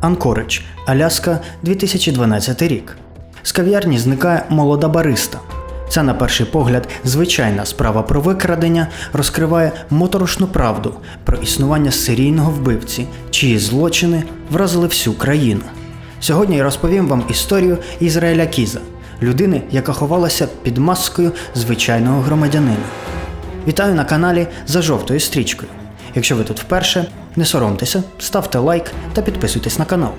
Анкоридж, Аляска, 2012 рік. З кав'ярні зникає молода бариста. Ця, на перший погляд, звичайна справа про викрадення розкриває моторошну правду про існування серійного вбивці, чиї злочини вразили всю країну. Сьогодні я розповім вам історію Ізраїля Кіза, людини, яка ховалася під маскою звичайного громадянина. Вітаю на каналі за жовтою стрічкою. Якщо ви тут вперше, не соромтеся, ставте лайк та підписуйтесь на канал.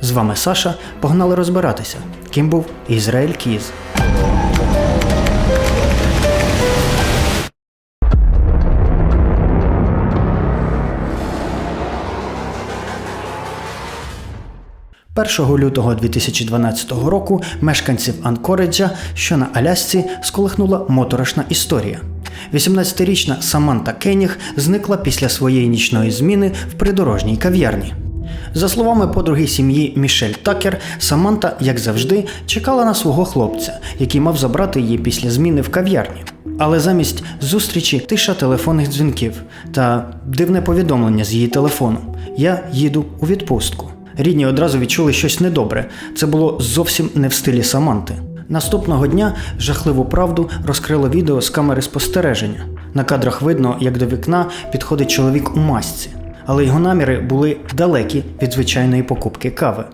З вами Саша. Погнали розбиратися, ким був Ізраїль Кіз. «1 лютого 2012 року мешканців Анкориджа, що на Алясці, сколихнула моторошна історія. 18-річна Саманта Кеніг зникла після своєї нічної зміни в придорожній кав'ярні. За словами подруги сім'ї Мішель Такер, Саманта, як завжди, чекала на свого хлопця, який мав забрати її після зміни в кав'ярні. Але замість зустрічі тиша телефонних дзвінків та дивне повідомлення з її телефону: Я їду у відпустку. Рідні одразу відчули щось недобре. Це було зовсім не в стилі Саманти. Наступного дня жахливу правду розкрило відео з камери спостереження. На кадрах видно, як до вікна підходить чоловік у масці, але його наміри були далекі від звичайної покупки кави.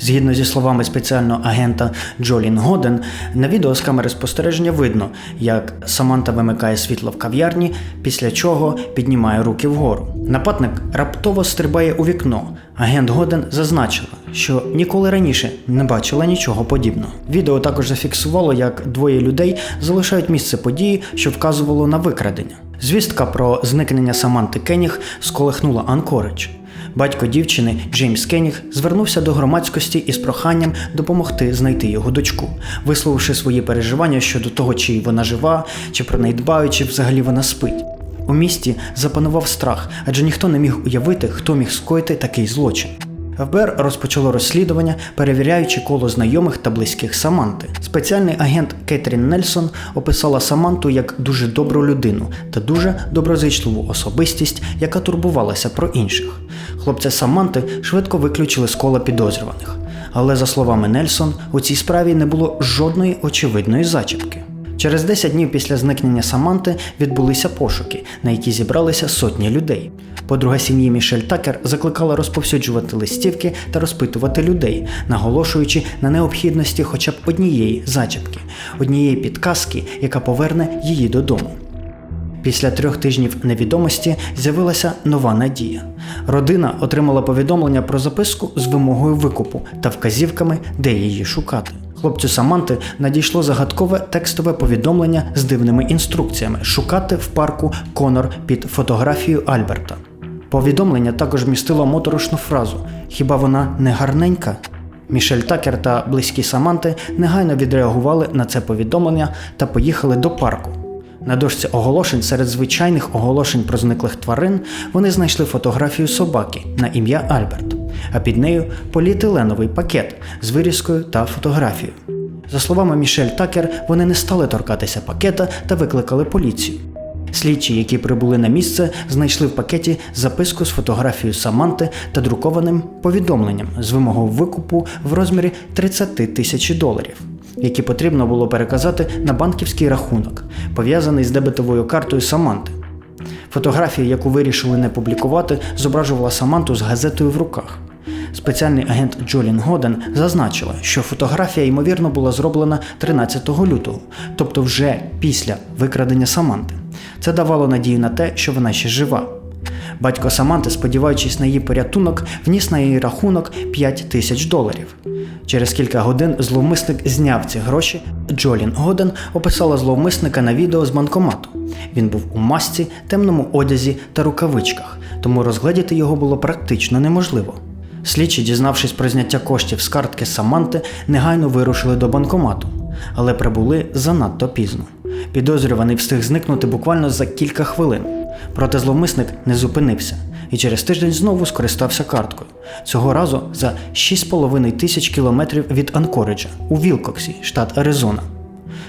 Згідно зі словами спеціального агента Джолін Годен, на відео з камери спостереження видно, як Саманта вимикає світло в кав'ярні, після чого піднімає руки вгору. Нападник раптово стрибає у вікно. Агент Годен зазначила, що ніколи раніше не бачила нічого подібного. Відео також зафіксувало, як двоє людей залишають місце події, що вказувало на викрадення. Звістка про зникнення Саманти Кеніг сколихнула Анкоридж. Батько дівчини Джеймс Кеніг звернувся до громадськості із проханням допомогти знайти його дочку, висловивши свої переживання щодо того, чи вона жива, чи про неї дбають, чи взагалі вона спить. У місті запанував страх, адже ніхто не міг уявити, хто міг скоїти такий злочин. ФБР розпочало розслідування, перевіряючи коло знайомих та близьких Саманти. Спеціальний агент Кетрін Нельсон описала Саманту як дуже добру людину та дуже доброзичливу особистість, яка турбувалася про інших. Хлопця Саманти швидко виключили з кола підозрюваних. Але, за словами Нельсон, у цій справі не було жодної очевидної зачіпки. Через 10 днів після зникнення Саманти відбулися пошуки, на які зібралися сотні людей. Подруга сім'ї Мішель Такер закликала розповсюджувати листівки та розпитувати людей, наголошуючи на необхідності хоча б однієї зачіпки, однієї підказки, яка поверне її додому. Після трьох тижнів невідомості з'явилася нова надія. Родина отримала повідомлення про записку з вимогою викупу та вказівками, де її шукати. Хлопцю Саманти надійшло загадкове текстове повідомлення з дивними інструкціями шукати в парку Конор під фотографією Альберта. Повідомлення також містило моторошну фразу Хіба вона не гарненька? Мішель Такер та близькі Саманти негайно відреагували на це повідомлення та поїхали до парку. На дошці оголошень серед звичайних оголошень про зниклих тварин вони знайшли фотографію собаки на ім'я Альберт, а під нею поліетиленовий пакет з вирізкою та фотографією. За словами Мішель Такер, вони не стали торкатися пакета та викликали поліцію. Слідчі, які прибули на місце, знайшли в пакеті записку з фотографією Саманти та друкованим повідомленням з вимогою викупу в розмірі 30 тисяч доларів, які потрібно було переказати на банківський рахунок, пов'язаний з дебетовою картою Саманти. Фотографія, яку вирішили не публікувати, зображувала Саманту з газетою в руках. Спеціальний агент Джолін Годен зазначила, що фотографія ймовірно була зроблена 13 лютого, тобто вже після викрадення Саманти. Це давало надію на те, що вона ще жива. Батько Саманти, сподіваючись на її порятунок, вніс на її рахунок 5 тисяч доларів. Через кілька годин зловмисник зняв ці гроші. Джолін Годен описала зловмисника на відео з банкомату. Він був у масці, темному одязі та рукавичках, тому розгледіти його було практично неможливо. Слідчі, дізнавшись про зняття коштів з картки Саманти, негайно вирушили до банкомату, але прибули занадто пізно. Підозрюваний встиг зникнути буквально за кілька хвилин. Проте зловмисник не зупинився і через тиждень знову скористався карткою. Цього разу за 6,5 тисяч кілометрів від Анкориджа у Вілкоксі, штат Аризона.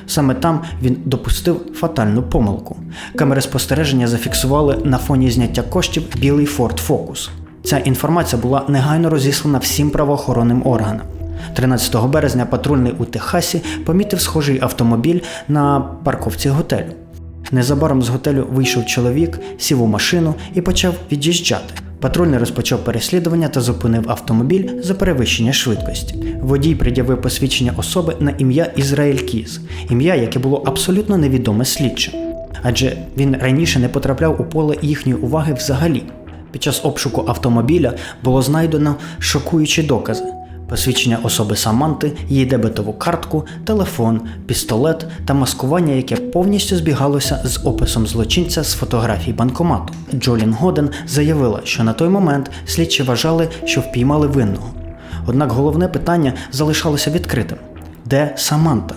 Саме там він допустив фатальну помилку. Камери спостереження зафіксували на фоні зняття коштів білий Focus. Ця інформація була негайно розіслана всім правоохоронним органам. 13 березня патрульний у Техасі помітив схожий автомобіль на парковці готелю. Незабаром з готелю вийшов чоловік, сів у машину і почав від'їжджати. Патрульний розпочав переслідування та зупинив автомобіль за перевищення швидкості. Водій пред'явив посвідчення особи на ім'я Ізраїль Кіз, ім'я, яке було абсолютно невідоме слідчим. Адже він раніше не потрапляв у поле їхньої уваги взагалі. Під час обшуку автомобіля було знайдено шокуючі докази: посвідчення особи Саманти, її дебетову картку, телефон, пістолет та маскування, яке повністю збігалося з описом злочинця з фотографій банкомату. Джолін Годен заявила, що на той момент слідчі вважали, що впіймали винного. Однак головне питання залишалося відкритим: де Саманта?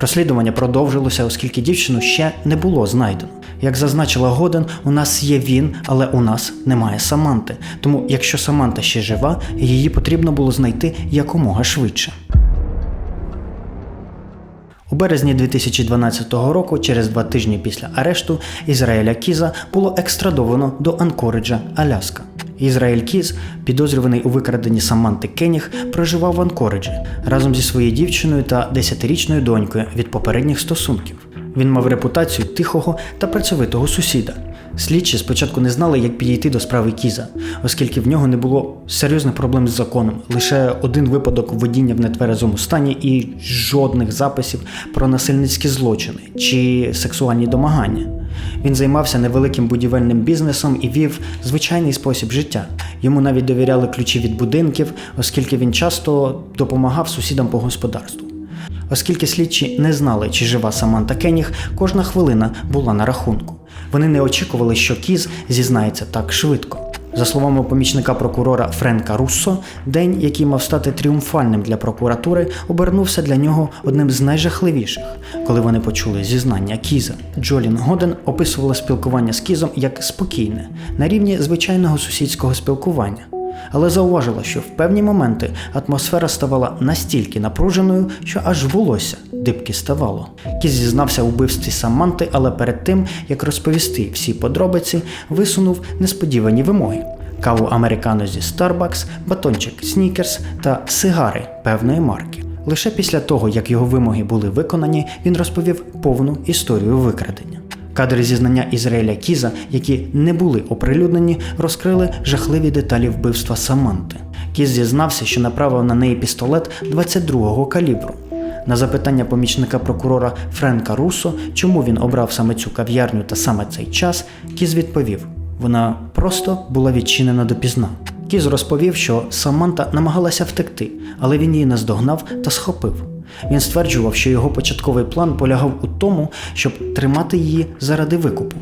Розслідування продовжилося, оскільки дівчину ще не було знайдено. Як зазначила Годен, у нас є він, але у нас немає Саманти. Тому, якщо Саманта ще жива, її потрібно було знайти якомога швидше. У березні 2012 року, через два тижні після арешту, Ізраїля Кіза було екстрадовано до Анкориджа, Аляска. Ізраїль Кіз, підозрюваний у викраденні Саманти Кеніг, проживав в Анкориджі разом зі своєю дівчиною та 10-річною донькою від попередніх стосунків. Він мав репутацію тихого та працьовитого сусіда. Слідчі спочатку не знали, як підійти до справи Кіза, оскільки в нього не було серйозних проблем з законом, лише один випадок водіння в нетверезому стані і жодних записів про насильницькі злочини чи сексуальні домагання. Він займався невеликим будівельним бізнесом і вів звичайний спосіб життя. Йому навіть довіряли ключі від будинків, оскільки він часто допомагав сусідам по господарству. Оскільки слідчі не знали, чи жива Саманта Кеніг, кожна хвилина була на рахунку. Вони не очікували, що Кіз зізнається так швидко. За словами помічника прокурора Френка Руссо, день, який мав стати тріумфальним для прокуратури, обернувся для нього одним з найжахливіших, коли вони почули зізнання Кіза. Джолін Годен описувала спілкування з Кізом як спокійне, на рівні звичайного сусідського спілкування але зауважила, що в певні моменти атмосфера ставала настільки напруженою, що аж волосся дибки ставало. Кіс зізнався у вбивстві Саманти, але перед тим як розповісти всі подробиці, висунув несподівані вимоги. Каву американо зі Starbucks, батончик Снікерс та сигари певної марки. Лише після того, як його вимоги були виконані, він розповів повну історію викрадення. Кадри зізнання Ізраїля Кіза, які не були оприлюднені, розкрили жахливі деталі вбивства Саманти. Кіз зізнався, що направив на неї пістолет 22-го калібру. На запитання помічника прокурора Френка Руссо, чому він обрав саме цю кав'ярню та саме цей час, Кіз відповів: вона просто була відчинена допізна. Кіз розповів, що Саманта намагалася втекти, але він її наздогнав та схопив. Він стверджував, що його початковий план полягав у тому, щоб тримати її заради викупу,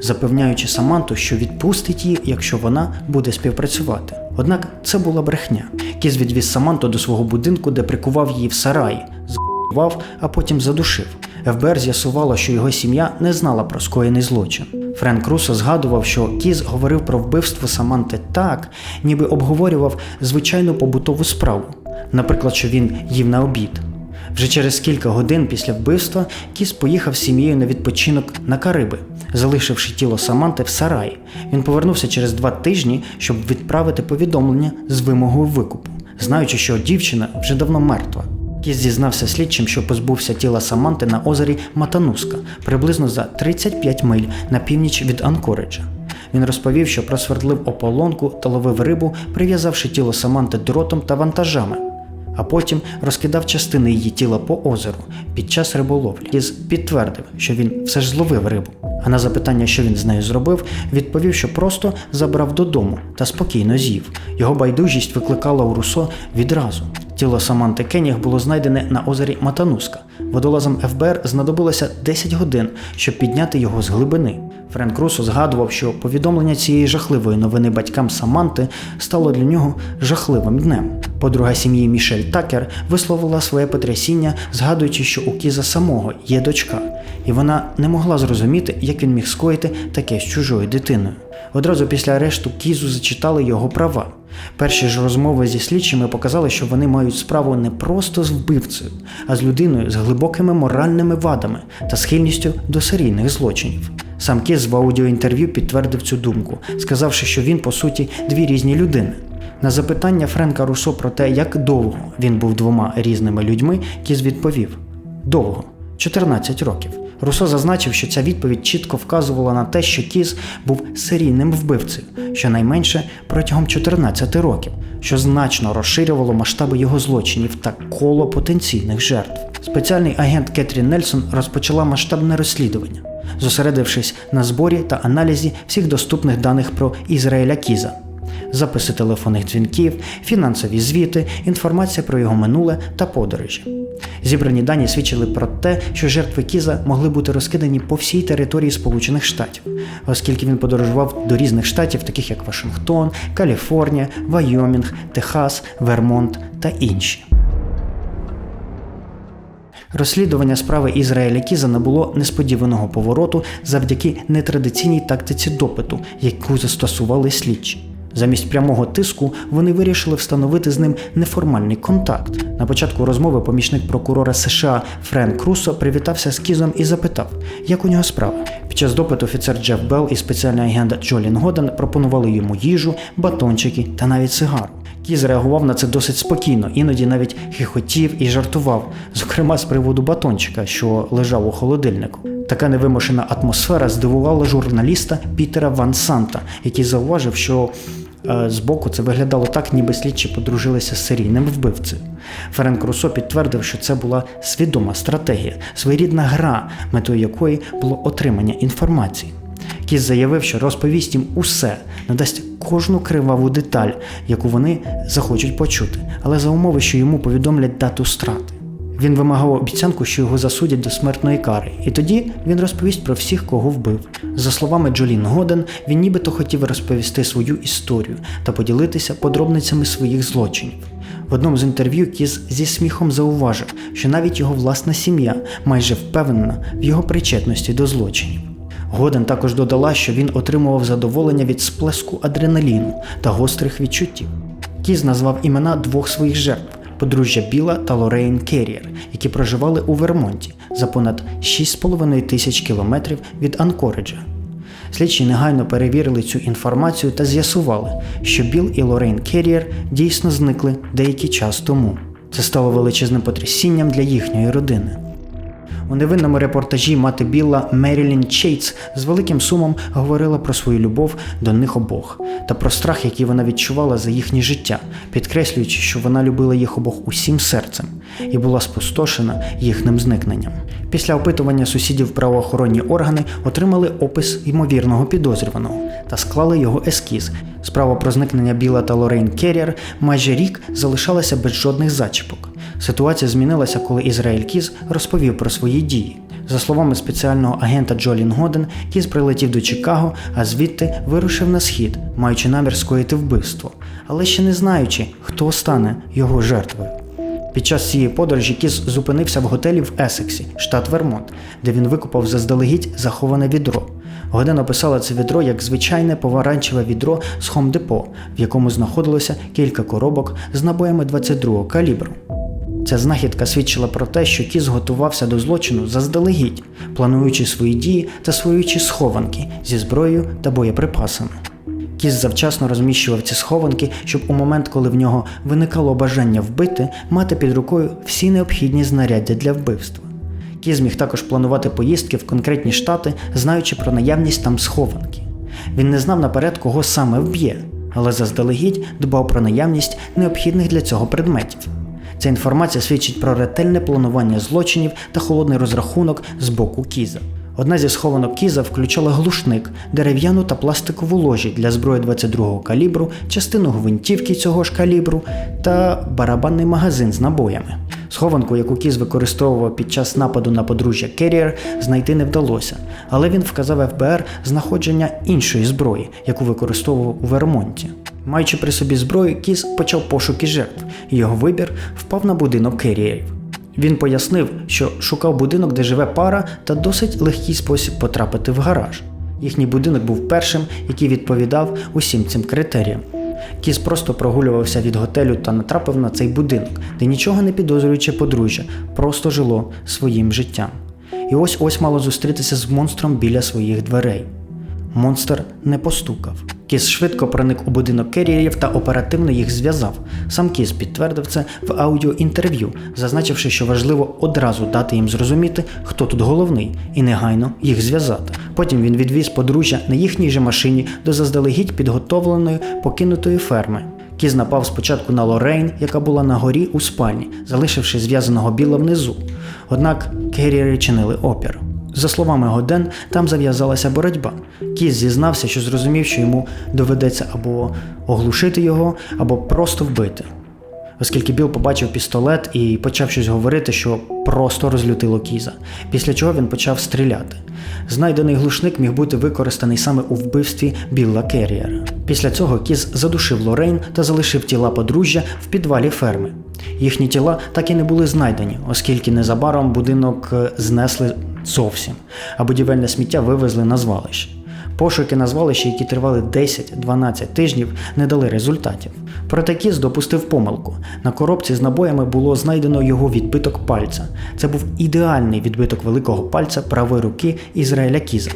запевняючи Саманту, що відпустить її, якщо вона буде співпрацювати. Однак це була брехня. Кіз відвіз Саманту до свого будинку, де прикував її в сараї, збивав, а потім задушив. ФБР з'ясувало, що його сім'я не знала про скоєний злочин. Френк Русо згадував, що Кіз говорив про вбивство Саманти так, ніби обговорював звичайну побутову справу, наприклад, що він їв на обід. Вже через кілька годин після вбивства Кіс поїхав з сім'єю на відпочинок на Кариби, залишивши тіло Саманти в сараї. Він повернувся через два тижні, щоб відправити повідомлення з вимогою викупу, знаючи, що дівчина вже давно мертва. Кіс зізнався слідчим, що позбувся тіла Саманти на озері Матануска приблизно за 35 миль на північ від Анкориджа. Він розповів, що просвердлив ополонку та ловив рибу, прив'язавши тіло Саманти дротом та вантажами а потім розкидав частини її тіла по озеру під час риболовлі. Із підтвердив, що він все ж зловив рибу. А на запитання, що він з нею зробив, відповів, що просто забрав додому та спокійно з'їв. Його байдужість викликала у Русо відразу. Тіло Саманти Кеніг було знайдене на озері Матануска. Водолазам ФБР знадобилося 10 годин, щоб підняти його з глибини. Френк Русо згадував, що повідомлення цієї жахливої новини батькам Саманти стало для нього жахливим днем. Подруга сім'ї Мішель Такер висловила своє потрясіння, згадуючи, що у Кіза самого є дочка, і вона не могла зрозуміти, як він міг скоїти таке з чужою дитиною. Одразу після арешту Кізу зачитали його права. Перші ж розмови зі слідчими показали, що вони мають справу не просто з вбивцею, а з людиною з глибокими моральними вадами та схильністю до серійних злочинів. Сам Кіз в аудіоінтерв'ю підтвердив цю думку, сказавши, що він, по суті, дві різні людини. На запитання Френка Руссо про те, як довго він був двома різними людьми, Кіз відповів: довго 14 років. Руссо зазначив, що ця відповідь чітко вказувала на те, що Кіз був серійним вбивцею, щонайменше протягом 14 років, що значно розширювало масштаби його злочинів та коло потенційних жертв. Спеціальний агент Кетрін Нельсон розпочала масштабне розслідування, зосередившись на зборі та аналізі всіх доступних даних про Ізраїля Кіза. Записи телефонних дзвінків, фінансові звіти, інформація про його минуле та подорожі. Зібрані дані свідчили про те, що жертви Кіза могли бути розкидані по всій території Сполучених Штатів, оскільки він подорожував до різних штатів, таких як Вашингтон, Каліфорнія, Вайомінг, Техас, Вермонт та інші. Розслідування справи Ізраїля Кіза набуло несподіваного повороту завдяки нетрадиційній тактиці допиту, яку застосували слідчі. Замість прямого тиску вони вирішили встановити з ним неформальний контакт. На початку розмови помічник прокурора США Френк Руссо привітався з Кізом і запитав, як у нього справа. Під час допиту офіцер Джеф Белл і спеціальний агент Джолін Годен пропонували йому їжу, батончики та навіть сигару. Кіз реагував на це досить спокійно, іноді навіть хихотів і жартував, зокрема з приводу батончика, що лежав у холодильнику. Така невимушена атмосфера здивувала журналіста Пітера Ван Санта, який зауважив, що збоку це виглядало так, ніби слідчі подружилися з серійним вбивцею. Ференк Руссо підтвердив, що це була свідома стратегія, своєрідна гра, метою якої було отримання інформації. Кіс заявив, що розповість їм усе, надасть кожну криваву деталь, яку вони захочуть почути, але за умови, що йому повідомлять дату страти. Він вимагав обіцянку, що його засудять до смертної кари, і тоді він розповість про всіх, кого вбив. За словами Джолін Годен, він нібито хотів розповісти свою історію та поділитися подробницями своїх злочинів. В одному з інтерв'ю Кіз зі сміхом зауважив, що навіть його власна сім'я майже впевнена в його причетності до злочинів. Годен також додала, що він отримував задоволення від сплеску адреналіну та гострих відчуттів. Кіз назвав імена двох своїх жертв подружжя Біла та Лорейн Керрієр, які проживали у Вермонті за понад 6,5 тисяч кілометрів від Анкориджа. Слідчі негайно перевірили цю інформацію та з'ясували, що Біл і Лорейн Керрієр дійсно зникли деякий час тому. Це стало величезним потрясінням для їхньої родини. У невинному репортажі мати Білла Мерілін Чейтс з великим сумом говорила про свою любов до них обох та про страх, який вона відчувала за їхнє життя, підкреслюючи, що вона любила їх обох усім серцем і була спустошена їхнім зникненням. Після опитування сусідів правоохоронні органи отримали опис ймовірного підозрюваного та склали його ескіз. Справа про зникнення Біла та Лорейн Керріер майже рік залишалася без жодних зачіпок. Ситуація змінилася, коли Ізраїль Кіз розповів про свої дії. За словами спеціального агента Джолін Годен, Кіз прилетів до Чикаго, а звідти вирушив на схід, маючи намір скоїти вбивство, але ще не знаючи, хто стане його жертвою. Під час цієї подорожі Кіз зупинився в готелі в Есексі, штат Вермонт, де він викупав заздалегідь заховане відро. Годен описала це відро як звичайне поваранчеве відро з хомдепо, в якому знаходилося кілька коробок з набоями 22-го калібру. Ця знахідка свідчила про те, що Кіз готувався до злочину заздалегідь, плануючи свої дії та своюючи схованки зі зброєю та боєприпасами. Кіз завчасно розміщував ці схованки, щоб у момент, коли в нього виникало бажання вбити, мати під рукою всі необхідні знаряддя для вбивства. Кіз міг також планувати поїздки в конкретні штати, знаючи про наявність там схованки. Він не знав наперед, кого саме вб'є, але заздалегідь дбав про наявність необхідних для цього предметів. Ця інформація свідчить про ретельне планування злочинів та холодний розрахунок з боку Кіза. Одна зі схованок Кіза включала глушник, дерев'яну та пластикову ложі для зброї 22-го калібру, частину гвинтівки цього ж калібру та барабанний магазин з набоями. Схованку, яку Кіз використовував під час нападу на подружжя Керріер, знайти не вдалося, але він вказав ФБР знаходження іншої зброї, яку використовував у Вермонті. Маючи при собі зброю, Кіз почав пошуки жертв, і його вибір впав на будинок Керріерів. Він пояснив, що шукав будинок, де живе пара, та досить легкий спосіб потрапити в гараж. Їхній будинок був першим, який відповідав усім цим критеріям. Кіз просто прогулювався від готелю та натрапив на цей будинок, де нічого не підозрюючи подружжя, просто жило своїм життям. і ось ось мало зустрітися з монстром біля своїх дверей. Монстр не постукав. Кіс швидко проник у будинок керрієрів та оперативно їх зв'язав. Сам Кіс підтвердив це в аудіоінтерв'ю, зазначивши, що важливо одразу дати їм зрозуміти, хто тут головний, і негайно їх зв'язати. Потім він відвіз подружжя на їхній же машині до заздалегідь підготовленої покинутої ферми. Кіз напав спочатку на Лорейн, яка була на горі у спальні, залишивши зв'язаного біла внизу. Однак керріери чинили опір. За словами Годен, там зав'язалася боротьба. Кіс зізнався, що зрозумів, що йому доведеться або оглушити його, або просто вбити. Оскільки Біл побачив пістолет і почав щось говорити, що просто розлютило Кіза, після чого він почав стріляти. Знайдений глушник міг бути використаний саме у вбивстві Білла Керріера. Після цього Кіз задушив Лорейн та залишив тіла подружжя в підвалі ферми. Їхні тіла так і не були знайдені, оскільки незабаром будинок е, знесли зовсім, а будівельне сміття вивезли на звалище. Пошуки на звалищі, які тривали 10-12 тижнів, не дали результатів. Проте Кіз допустив помилку. На коробці з набоями було знайдено його відбиток пальця. Це був ідеальний відбиток великого пальця правої руки Ізраїля Кіза.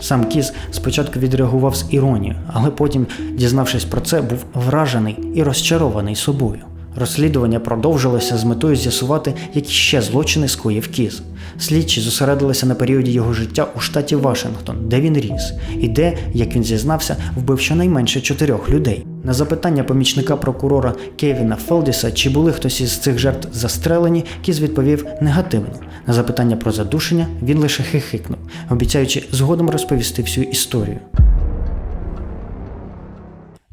Сам Кіз спочатку відреагував з іронією, але потім, дізнавшись про це, був вражений і розчарований собою. Розслідування продовжилося з метою з'ясувати, які ще злочини скоїв Кіз. Слідчі зосередилися на періоді його життя у штаті Вашингтон, де він ріс, і де, як він зізнався, вбив щонайменше чотирьох людей. На запитання помічника прокурора Кевіна Фелдіса, чи були хтось із цих жертв застрелені, Кіз відповів негативно. На запитання про задушення він лише хихикнув, обіцяючи згодом розповісти всю історію.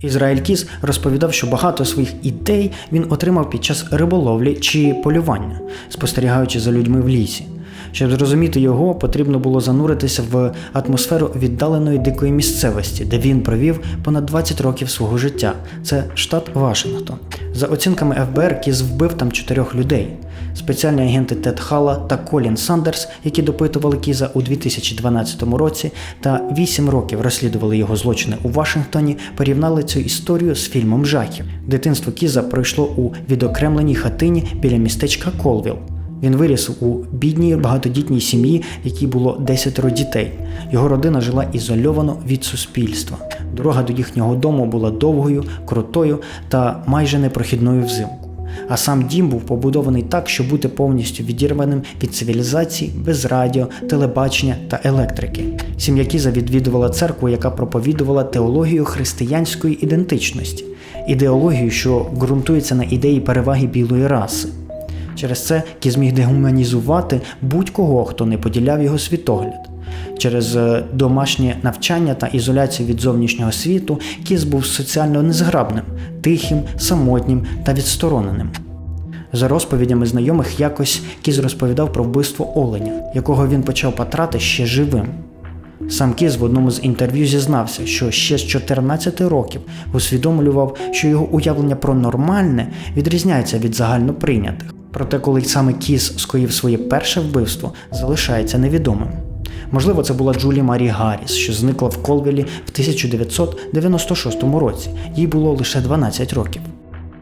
Ізраїль Кіс розповідав, що багато своїх ідей він отримав під час риболовлі чи полювання, спостерігаючи за людьми в лісі. Щоб зрозуміти його, потрібно було зануритися в атмосферу віддаленої дикої місцевості, де він провів понад 20 років свого життя. Це штат Вашингтон. За оцінками ФБР, Кіз вбив там чотирьох людей. Спеціальні агенти Тед Хала та Колін Сандерс, які допитували Кіза у 2012 році та 8 років розслідували його злочини у Вашингтоні, порівняли цю історію з фільмом жахів. Дитинство Кіза пройшло у відокремленій хатині біля містечка Колвіл. Він виріс у бідній багатодітній сім'ї, якій було десятеро дітей. Його родина жила ізольовано від суспільства. Дорога до їхнього дому була довгою, крутою та майже непрохідною взимку. А сам дім був побудований так, щоб бути повністю відірваним від цивілізації, без радіо, телебачення та електрики. Сім'я Кіза відвідувала церкву, яка проповідувала теологію християнської ідентичності, ідеологію, що ґрунтується на ідеї переваги білої раси. Через це Кіз міг дегуманізувати будь-кого, хто не поділяв його світогляд. Через е, домашнє навчання та ізоляцію від зовнішнього світу Кіз був соціально незграбним, тихим, самотнім та відстороненим. За розповідями знайомих, якось Кіз розповідав про вбивство Оленя, якого він почав потрати ще живим. Сам Кіз в одному з інтерв'ю зізнався, що ще з 14 років усвідомлював, що його уявлення про нормальне відрізняється від загальноприйнятих. Проте, коли саме Кіз скоїв своє перше вбивство, залишається невідомим. Можливо, це була Джулі Марі Гарріс, що зникла в Колвілі в 1996 році. Їй було лише 12 років.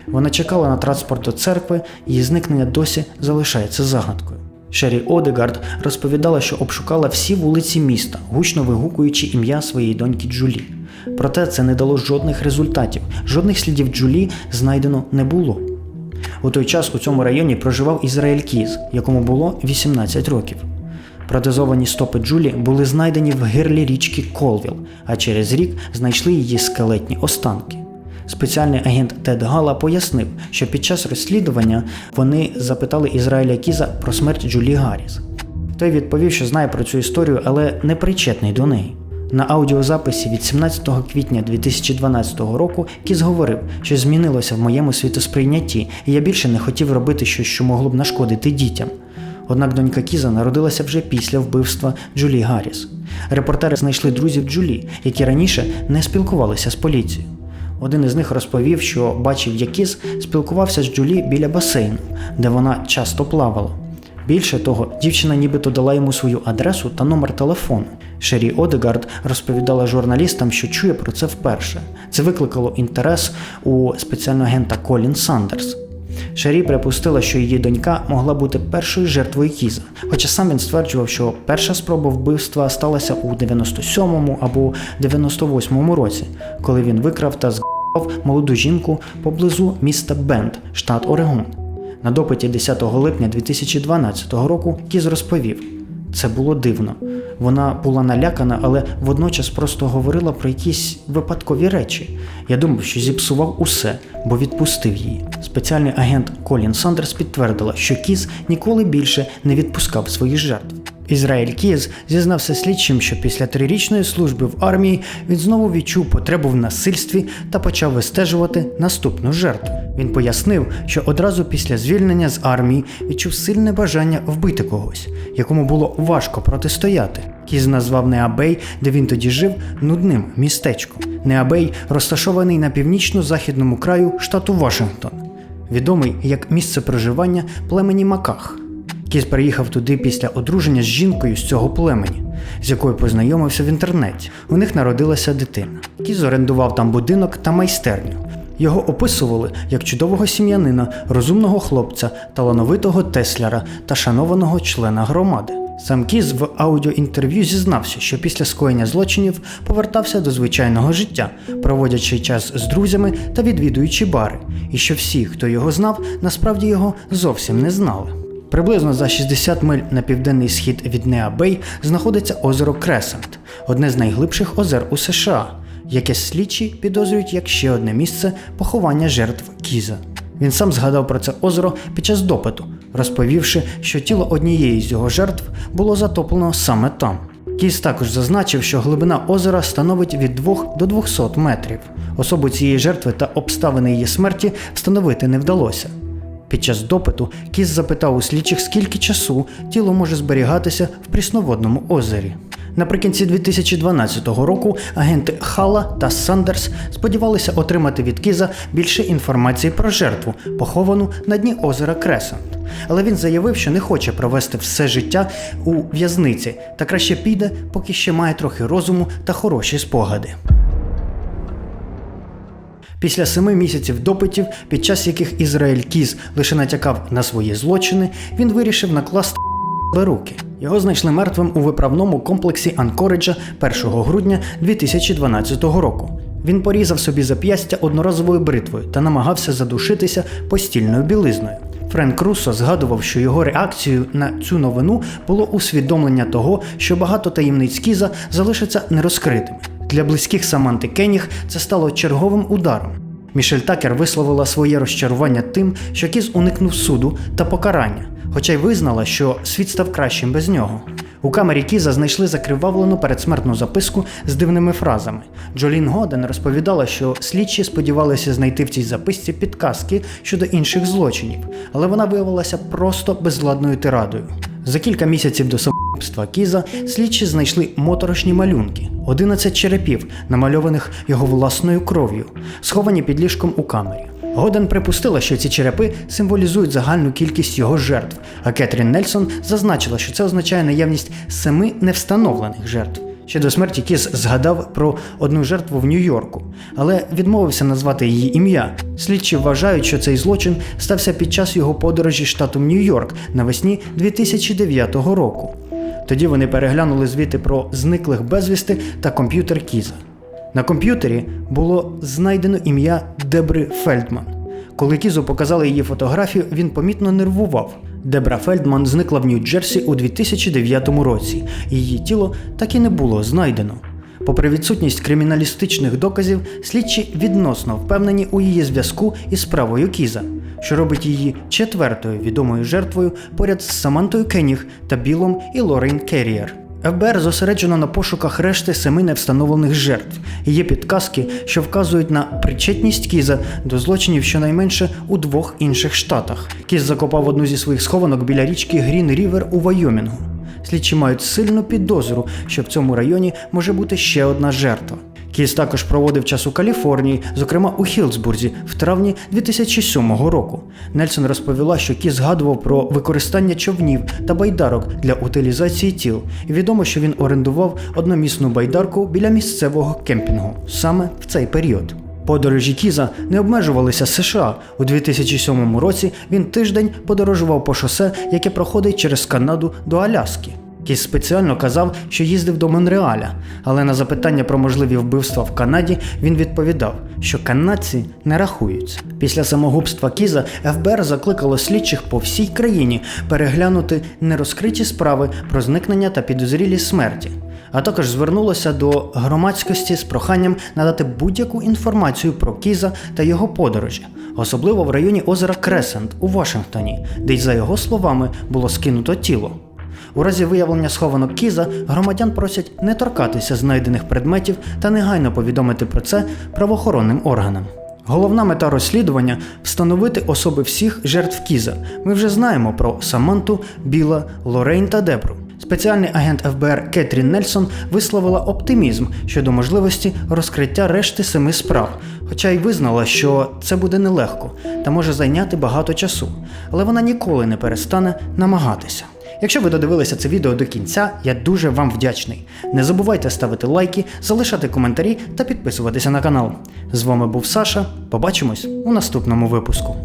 Вона чекала на транспорт до церкви, її зникнення досі залишається загадкою. Шері Одегард розповідала, що обшукала всі вулиці міста, гучно вигукуючи ім'я своєї доньки Джулі. Проте це не дало жодних результатів, жодних слідів Джулі знайдено не було. У той час у цьому районі проживав Ізраїль Кіз, якому було 18 років. Протезовані стопи Джулі були знайдені в гирлі річки Колвіл, а через рік знайшли її скелетні останки. Спеціальний агент Тед Гала пояснив, що під час розслідування вони запитали Ізраїля Кіза про смерть Джулі Гарріс. Той відповів, що знає про цю історію, але не причетний до неї. На аудіозаписі від 17 квітня 2012 року Кіз говорив, що змінилося в моєму світосприйнятті, і я більше не хотів робити щось, що могло б нашкодити дітям. Однак донька Кіза народилася вже після вбивства Джулі Гарріс. Репортери знайшли друзів Джулі, які раніше не спілкувалися з поліцією. Один із них розповів, що бачив, як Кіз спілкувався з Джулі біля басейну, де вона часто плавала. Більше того, дівчина нібито дала йому свою адресу та номер телефону. Шері Одегард розповідала журналістам, що чує про це вперше. Це викликало інтерес у спеціального агента Колін Сандерс. Шарі припустила, що її донька могла бути першою жертвою Кіза, хоча сам він стверджував, що перша спроба вбивства сталася у 97-му або 98-му році, коли він викрав та згадав молоду жінку поблизу міста Бенд, штат Орегон. На допиті 10 липня 2012 року Кіз розповів: це було дивно. Вона була налякана, але водночас просто говорила про якісь випадкові речі. Я думав, що зіпсував усе, бо відпустив її. Спеціальний агент Колін Сандерс підтвердила, що Кіз ніколи більше не відпускав своїх жертв. Ізраїль Кіз зізнався слідчим, що після трирічної служби в армії він знову відчув потребу в насильстві та почав вистежувати наступну жертву. Він пояснив, що одразу після звільнення з армії відчув сильне бажання вбити когось, якому було важко протистояти. Кіз назвав Неабей, де він тоді жив, нудним містечком. Неабей розташований на північно-західному краю штату Вашингтон, відомий як місце проживання племені Маках. Кіз приїхав туди після одруження з жінкою з цього племені, з якою познайомився в інтернеті. У них народилася дитина. Кіз орендував там будинок та майстерню. Його описували як чудового сім'янина, розумного хлопця, талановитого тесляра та шанованого члена громади. Сам Кіз в аудіоінтерв'ю зізнався, що після скоєння злочинів повертався до звичайного життя, проводячи час з друзями та відвідуючи бари, і що всі, хто його знав, насправді його зовсім не знали. Приблизно за 60 миль на південний схід від Неабей знаходиться озеро Кресент, одне з найглибших озер у США, яке слідчі підозрюють як ще одне місце поховання жертв Кіза. Він сам згадав про це озеро під час допиту, розповівши, що тіло однієї з його жертв було затоплено саме там. Кіз також зазначив, що глибина озера становить від 2 до 200 метрів. Особу цієї жертви та обставини її смерті встановити не вдалося. Під час допиту Кіс запитав у слідчих, скільки часу тіло може зберігатися в прісноводному озері. Наприкінці 2012 року агенти Хала та Сандерс сподівалися отримати від Кіза більше інформації про жертву, поховану на дні озера Кресент. Але він заявив, що не хоче провести все життя у в'язниці та краще піде, поки ще має трохи розуму та хороші спогади. Після семи місяців допитів, під час яких Ізраїль Кіз лише натякав на свої злочини, він вирішив накласти руки. Його знайшли мертвим у виправному комплексі Анкориджа 1 грудня 2012 року. Він порізав собі зап'ястя одноразовою бритвою та намагався задушитися постільною білизною. Френк Руссо згадував, що його реакцією на цю новину було усвідомлення того, що багато таємниць Кіза залишаться нерозкритими. Для близьких Саманти Кеніг це стало черговим ударом. Мішель Такер висловила своє розчарування тим, що Кіз уникнув суду та покарання, хоча й визнала, що світ став кращим без нього. У камері Кіза знайшли закривавлену передсмертну записку з дивними фразами. Джолін Годен розповідала, що слідчі сподівалися знайти в цій записці підказки щодо інших злочинів, але вона виявилася просто безладною тирадою. За кілька місяців до самогубства Кіза слідчі знайшли моторошні малюнки, 11 черепів, намальованих його власною кров'ю, сховані під ліжком у камері. Годен припустила, що ці черепи символізують загальну кількість його жертв, а Кетрін Нельсон зазначила, що це означає наявність семи невстановлених жертв. Ще до смерті Кіс згадав про одну жертву в Нью-Йорку, але відмовився назвати її ім'я. Слідчі вважають, що цей злочин стався під час його подорожі штатом Нью-Йорк навесні 2009 року. Тоді вони переглянули звіти про зниклих безвісти та комп'ютер Кіза. На комп'ютері було знайдено ім'я Дебри Фельдман. Коли Кізу показали її фотографію, він помітно нервував. Дебра Фельдман зникла в Нью-Джерсі у 2009 році, її тіло так і не було знайдено. Попри відсутність криміналістичних доказів, слідчі відносно впевнені у її зв'язку із справою Кіза, що робить її четвертою відомою жертвою поряд з Самантою Кеніг та Білом і Лорейн Керрієр. ФБР зосереджено на пошуках решти семи невстановлених жертв. Є підказки, що вказують на причетність Кіза до злочинів щонайменше у двох інших штатах. Кіз закопав одну зі своїх схованок біля річки Грін Рівер у Вайомінгу. Слідчі мають сильну підозру, що в цьому районі може бути ще одна жертва. Кіс також проводив час у Каліфорнії, зокрема у Хілсбурзі, в травні 2007 року. Нельсон розповіла, що Кіс згадував про використання човнів та байдарок для утилізації тіл. І відомо, що він орендував одномісну байдарку біля місцевого кемпінгу саме в цей період. Подорожі Кіза не обмежувалися США. У 2007 році він тиждень подорожував по шосе, яке проходить через Канаду до Аляски. Кіз спеціально казав, що їздив до Монреаля, але на запитання про можливі вбивства в Канаді він відповідав, що канадці не рахуються. Після самогубства Кіза ФБР закликало слідчих по всій країні переглянути нерозкриті справи про зникнення та підозрілі смерті, а також звернулося до громадськості з проханням надати будь-яку інформацію про Кіза та його подорожі, особливо в районі озера Кресент у Вашингтоні, де й за його словами було скинуто тіло. У разі виявлення схованок Кіза громадян просять не торкатися знайдених предметів та негайно повідомити про це правоохоронним органам. Головна мета розслідування встановити особи всіх жертв Кіза. Ми вже знаємо про Саманту, Біла, Лорейн та Дебру. Спеціальний агент ФБР Кетрін Нельсон висловила оптимізм щодо можливості розкриття решти семи справ, хоча й визнала, що це буде нелегко та може зайняти багато часу, але вона ніколи не перестане намагатися. Якщо ви додивилися це відео до кінця, я дуже вам вдячний. Не забувайте ставити лайки, залишати коментарі та підписуватися на канал. З вами був Саша. Побачимось у наступному випуску.